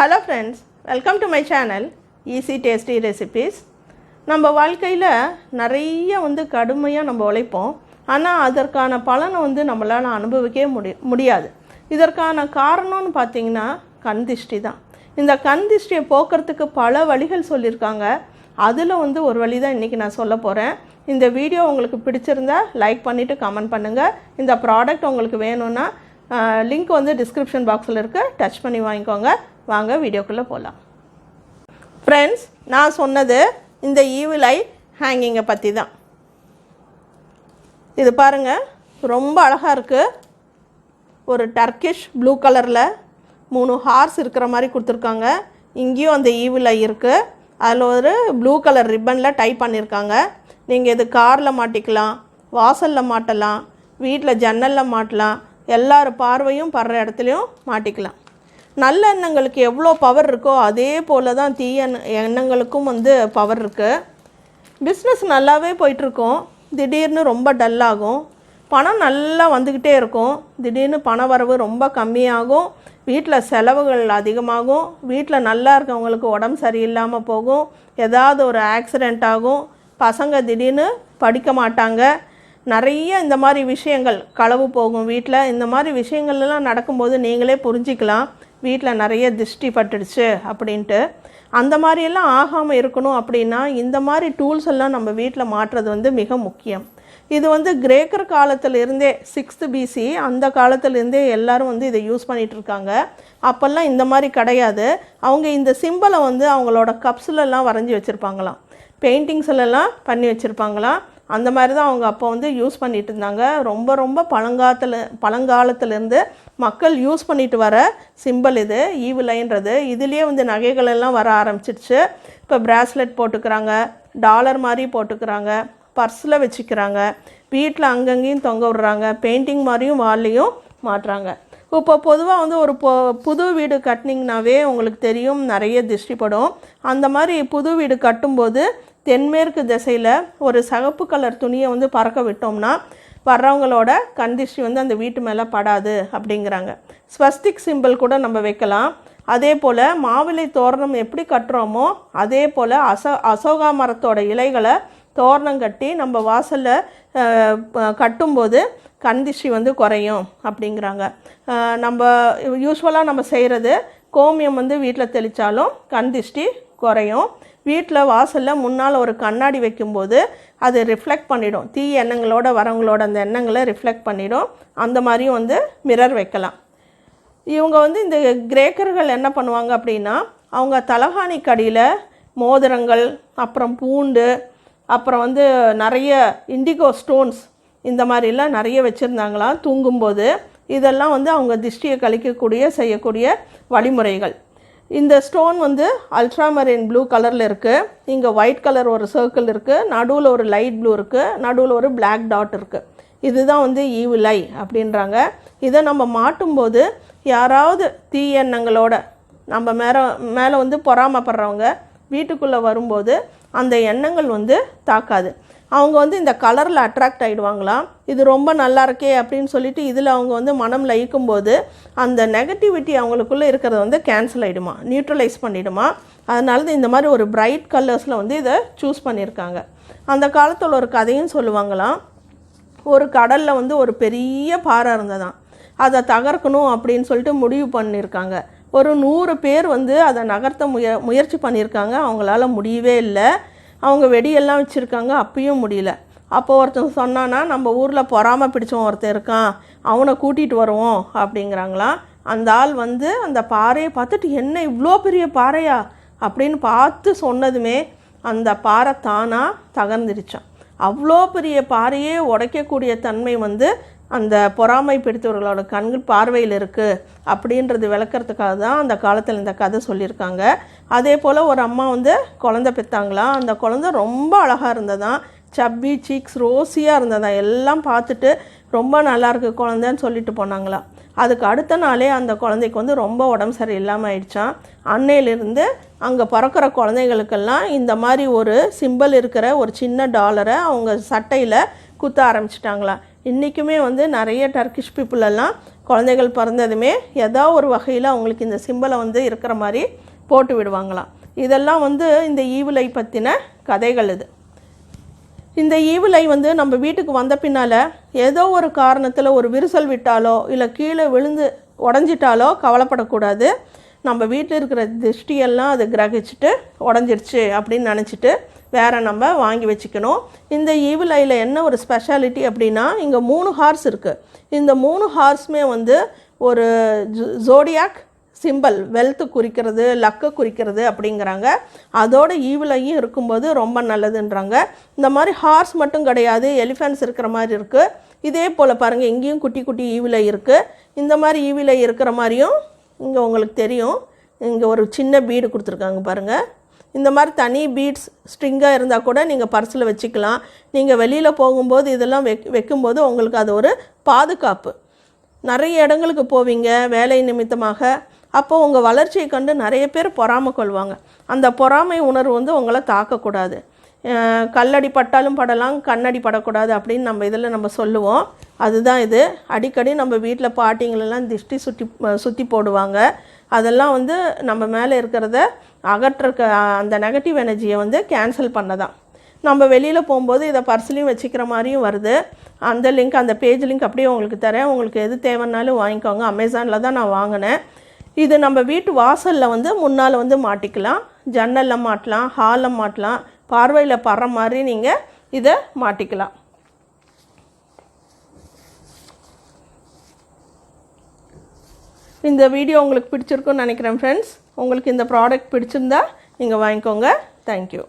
Hello friends welcome to my channel easy tasty recipes நம்ம வாழ்க்கையில் நிறைய வந்து கடுமையாக நம்ம உழைப்போம். ஆனால் அதற்கான பலனை வந்து நம்மளால் அனுபவிக்கவே முடி முடியாது. இதற்கான காரணம்னு பார்த்தீங்கன்னா கண் திஷ்டி தான். இந்த கண் திஷ்டியை போக்குறதுக்கு பல வழிகள் சொல்லியிருக்காங்க. அதில் வந்து ஒரு வழி தான் இன்றைக்கி நான் சொல்ல போகிறேன் இந்த வீடியோ உங்களுக்கு பிடிச்சிருந்தா லைக் பண்ணிவிட்டு கமெண்ட் பண்ணுங்கள் இந்த ப்ராடக்ட் உங்களுக்கு வேணும்னா லிங்க் வந்து டிஸ்கிரிப்ஷன் பாக்ஸில் இருக்குது டச் பண்ணி வாங்கிக்கோங்க. வாங்க வீடியோக்குள்ளே போகலாம் ஃப்ரெண்ட்ஸ் நான் சொன்னது இந்த ஈவில் ஐ ஹேங்கிங்கை பற்றி தான். இது பாருங்கள் ரொம்ப அழகாக இருக்குது ஒரு டர்க்கிஷ் ப்ளூ கலரில் மூணு ஹார்ஸ் இருக்கிற மாதிரி கொடுத்துருக்காங்க. இங்கேயும் அந்த ஈவில் ஐ இருக்குது அதில் ஒரு ப்ளூ கலர் ரிப்பனில் டைப் பண்ணியிருக்காங்க நீங்கள் இது காரில் மாட்டிக்கலாம் வாசலில் மாட்டலாம் வீட்டில் ஜன்னலில் மாட்டலாம் எல்லார் பார்வையும் படுற இடத்துலையும் மாட்டிக்கலாம். நல்ல எண்ணங்களுக்கு எவ்வளோ பவர் இருக்கோ அதே போல் தான் தீய எண்ணங்களுக்கும் வந்து பவர் இருக்குது பிஸ்னஸ் நல்லாவே போயிட்டுருக்கோம். திடீர்னு ரொம்ப டல்லாகும் பணம் நல்லா வந்துக்கிட்டே இருக்கும். திடீர்னு பண வரவு ரொம்ப கம்மியாகும். வீட்டில் செலவுகள் அதிகமாகும். வீட்டில் நல்லா இருக்கவங்களுக்கு உடம்பு சரியில்லாமல் போகும். ஏதாவது ஒரு ஆக்சிடெண்ட் ஆகும். பசங்க திடீர்னு படிக்க மாட்டாங்க. நிறைய இந்த மாதிரி விஷயங்கள் களவு போகும் வீட்டில் இந்த மாதிரி விஷயங்கள்லாம் நடக்கும்போது நீங்களே புரிஞ்சிக்கலாம். வீட்டில் நிறைய திருஷ்டி பட்டுடுச்சு அப்படின்ட்டு அந்த மாதிரியெல்லாம் ஆகாமல் இருக்கணும் அப்படின்னா இந்த மாதிரி டூல்ஸ் எல்லாம் நம்ம வீட்டில் மாற்றுறது வந்து மிக முக்கியம். இது வந்து கிரேக்கர் காலத்திலிருந்தே சிக்ஸ்த்து பிசி அந்த காலத்திலேருந்தே எல்லோரும் வந்து இதை யூஸ் பண்ணிகிட்ருக்காங்க. அப்போல்லாம் இந்த மாதிரி கிடையாது. அவங்க இந்த சிம்பிளை வந்து அவங்களோட கப்ஸ்லெல்லாம் வரைஞ்சி வச்சுருப்பாங்களாம். பெயிண்டிங்ஸ்லெல்லாம் பண்ணி வச்சுருப்பாங்களாம். அந்த மாதிரி தான் அவங்க அப்போ வந்து யூஸ் பண்ணிட்டு இருந்தாங்க. ரொம்ப ரொம்ப பழங்காலத்தில் பழங்காலத்துலேருந்து மக்கள் யூஸ் பண்ணிட்டு வர சிம்பிள் இது ஈவிலைன்றது இதுலேயே வந்து நகைகள் எல்லாம் வர ஆரம்பிச்சிடுச்சு. இப்போ பிராஸ்லெட் போட்டுக்கிறாங்க டாலர் மாதிரி போட்டுக்கிறாங்க பர்ஸில் வச்சுக்கிறாங்க. வீட்டில் அங்கங்கேயும் தொங்க விடுறாங்க. பெயிண்டிங் மாதிரியும் வால்லையும் மாட்டுறாங்க. இப்போ பொதுவாக வந்து ஒரு பொ புது வீடு கட்டினிங்கனாவே உங்களுக்கு தெரியும் நிறைய திருஷ்டிப்படும். அந்த மாதிரி புது வீடு கட்டும்போது தென்மேற்கு திசையில் ஒரு சகப்பு கலர் துணியை வந்து பறக்க விட்டோம்னா வர்றவங்களோட கண் வந்து அந்த வீட்டு மேலே படாது அப்படிங்கிறாங்க. ஸ்வஸ்திக் சிம்பிள் கூட நம்ம வைக்கலாம். அதே போல் மாவிலை தோரணம் எப்படி கட்டுறோமோ அதே போல் அசோ அசோகா மரத்தோட இலைகளை தோரணம் கட்டி நம்ம வாசலில் கட்டும்போது கண்திஷ்டி வந்து குறையும் அப்படிங்கிறாங்க. நம்ம யூஸ்வலாக நம்ம செய்கிறது கோமியம் வந்து வீட்டில் தெளித்தாலும் கந்திஷ்டி குறையும். வீட்டில் வாசலில் முன்னால் ஒரு கண்ணாடி வைக்கும்போது அது ரிஃப்ளெக்ட் பண்ணிடும். தீ எண்ணங்களோட வரவங்களோட அந்த எண்ணங்களை ரிஃப்ளெக்ட் பண்ணிடும். அந்த மாதிரியும் வந்து மிரர் வைக்கலாம். இவங்க வந்து இந்த கிரேக்கர்கள் என்ன பண்ணுவாங்க அப்படின்னா அவங்க தலகாணி கடியில் மோதிரங்கள் அப்புறம் பூண்டு அப்புறம் வந்து நிறைய இண்டிகோ ஸ்டோன்ஸ் இந்த மாதிரிலாம் நிறைய வச்சுருந்தாங்களாம். தூங்கும்போது இதெல்லாம் வந்து அவங்க திஷ்டியை கழிக்கக்கூடிய செய்யக்கூடிய வழிமுறைகள். இந்த ஸ்டோன் வந்து அல்ட்ராமரின் ப்ளூ கலரில் இருக்குது இங்கே ஒயிட் கலர் ஒரு சர்க்கிள் இருக்குது நடுவில் ஒரு லைட் ப்ளூ இருக்குது நடுவில் ஒரு பிளாக் டாட் இருக்குது இதுதான் வந்து ஈவிலை அப்படின்றாங்க. இதை நம்ம மாட்டும்போது யாராவது தீயெண்ணங்களோட நம்ம மேலே மேலே வந்து பொறாமப்படுறவங்க வீட்டுக்குள்ளே வரும்போது அந்த எண்ணங்கள் வந்து தாக்காது. அவங்க வந்து இந்த கலரில் அட்ராக்ட் ஆகிடுவாங்களாம் இது ரொம்ப நல்லா இருக்கே அப்படின்னு சொல்லிட்டு இதில் அவங்க வந்து மனம் லயிக்கும் போது அந்த நெகட்டிவிட்டி அவங்களுக்குள்ளே இருக்கிறது வந்து கேன்சல் ஆகிடுமா நியூட்ரலைஸ் பண்ணிவிடுமா அதனால தான் இந்த மாதிரி ஒரு பிரைட் கலர்ஸில் வந்து இதை சூஸ் பண்ணியிருக்காங்க. அந்த காலத்தில் ஒரு கதையும் சொல்லுவாங்களாம் ஒரு கடலில் வந்து ஒரு பெரிய பாறை இருந்ததாம் அதை தகர்க்கணும் அப்படின்னு சொல்லிட்டு முடிவு பண்ணியிருக்காங்க. ஒரு நூறு பேர் வந்து அதை நகர்த்த முய முயற்சி பண்ணியிருக்காங்க. அவங்களால முடியவே இல்லை. அவங்க வெடியெல்லாம் வச்சுருக்காங்க அப்பயும் முடியல. அப்போ ஒருத்தன் சொன்னான்னா நம்ம ஊரில் பொறாமல் பிடிச்சவன் ஒருத்தன் இருக்கான் அவனை கூட்டிகிட்டு வருவோம் அப்படிங்கிறாங்களாம் அந்த ஆள் வந்து அந்த பாறையை பார்த்துட்டு என்ன இவ்வளோ பெரிய பாறையா? அப்படின்னு பார்த்து சொன்னதுமே அந்த பாறை தானாக தகர்ந்துருச்சான் அவ்வளோ பெரிய பாறையே உடைக்கக்கூடிய தன்மை வந்து அந்த பொறாமை பிடித்தவர்களோட கண்கள் பார்வையில் இருக்குது அப்படின்றது விளக்கிறதுக்காக தான் அந்த காலத்தில் இந்த கதை சொல்லியிருக்காங்க. அதே போல் ஒரு அம்மா வந்து குழந்தை பெற்றாங்களாம் அந்த குழந்தை ரொம்ப அழகாக இருந்ததாம் சப்பி சீக்ஸ் ரோஸியாக இருந்ததாம் எல்லாம் பார்த்துட்டு ரொம்ப நல்லாயிருக்கு குழந்தைன்னு சொல்லிட்டு போனாங்களாம் அதுக்கு அடுத்த நாளே அந்த குழந்தைக்கு வந்து ரொம்ப உடம்பு சரியில்லாமல் ஆயிடுச்சான் அன்னையிலிருந்து அங்கே பிறக்கிற குழந்தைகளுக்கெல்லாம் இந்த மாதிரி ஒரு சிம்பல் இருக்கிற ஒரு சின்ன டாலரை அவங்க சட்டையில் குத்த ஆரம்பிச்சிட்டாங்களாம் இன்றைக்குமே வந்து நிறைய டர்க்கிஷ் people எல்லாம் குழந்தைகள் பிறந்ததுமே ஏதோ ஒரு வகையில் அவங்களுக்கு இந்த சிம்பலை வந்து இருக்கிற மாதிரி போட்டு விடுவாங்களாம். இதெல்லாம் வந்து இந்த ஈவிலை பற்றின கதைகள் இது. இந்த ஈவிலை வந்து நம்ம வீட்டுக்கு வந்த பின்னால் ஏதோ ஒரு காரணத்தில் ஒரு விரிசல் விட்டாலோ இல்லை கீழே விழுந்து உடஞ்சிட்டாலோ கவலைப்படக்கூடாது. நம்ம வீட்டில் இருக்கிற திருஷ்டியெல்லாம் அது கிரகிச்சிட்டு உடஞ்சிருச்சு அப்படின்னு நினச்சிட்டு வேறு நம்ம வாங்கி வச்சுக்கணும். இந்த ஈவிலையில் என்ன ஒரு ஸ்பெஷாலிட்டி அப்படின்னா இங்கே மூணு ஹார்ஸ் இருக்குது இந்த மூணு ஹார்ஸுமே வந்து ஒரு ஜோடியாக் சிம்பல் வெல்த்து குறிக்கிறது லக்கை குறிக்கிறது அப்படிங்கிறாங்க. அதோட ஈவிலையும் இருக்கும்போது ரொம்ப நல்லதுன்றாங்க. இந்த மாதிரி ஹார்ஸ் மட்டும் கிடையாது எலிஃபென்ட்ஸ் இருக்கிற மாதிரி இருக்குது இதே போல் பாருங்கள் இங்கேயும் குட்டி குட்டி ஈவிலை இருக்குது இந்த மாதிரி ஈவிலை இருக்கிற மாதிரியும் இங்கே உங்களுக்கு தெரியும். இங்கே ஒரு சின்ன பீடு கொடுத்துருக்காங்க பாருங்கள் இந்த மாதிரி தனி பீட்ஸ் ஸ்ட்ரிங்காக இருந்தால் கூட நீங்கள் பர்ஸில் வச்சுக்கலாம். நீங்கள் வெளியில் போகும்போது இதெல்லாம் வெக் வைக்கும்போது உங்களுக்கு அது ஒரு பாதுகாப்பு. நிறைய இடங்களுக்கு போவீங்க வேலை நிமித்தமாக. அப்போது உங்கள் வளர்ச்சியை கண்டு நிறைய பேர் பொறாமை கொள்வாங்க. அந்த பொறாமை உணர்வு வந்து உங்களை தாக்கக்கூடாது. கல்லடி பட்டாலும் படலாம் கண்ணடி படக்கூடாது அப்படின்னு நம்ம இதில் நம்ம சொல்லுவோம். அதுதான் இது. அடிக்கடி நம்ம வீட்டில் பாட்டிங்களெல்லாம் திஷ்டி சுற்றி சுற்றி போடுவாங்க. அதெல்லாம் வந்து நம்ம மேலே இருக்கிறத அகற்றுக்க அந்த நெகட்டிவ் எனர்ஜியை வந்து கேன்சல் பண்ணதான். நம்ம வெளியில் போகும்போது இதை பர்ஸ்லையும் வச்சுக்கிற மாதிரியும் வருது. அந்த லிங்க் அந்த பேஜ் லிங்க் அப்படியே உங்களுக்கு தரேன். உங்களுக்கு எது தேவைன்னாலும் வாங்கிக்கோங்க. அமேசானில் தான் நான் வாங்கினேன். இது நம்ம வீட்டு வாசலில் வந்து முன்னால் வந்து மாட்டிக்கலாம். ஜன்னலில் மாட்டலாம். ஹாலில் மாட்டலாம். பார்வையில் படுற மாதிரி நீங்கள் இதை மாட்டிக்கலாம். இந்த வீடியோ உங்களுக்கு பிடிச்சிருக்குன்னு நினைக்கிறேன் ஃப்ரெண்ட்ஸ் உங்களுக்கு இந்த ப்ராடக்ட் பிடிச்சிருந்தா நீங்கள் வாங்கிக்கோங்க. தேங்க்யூ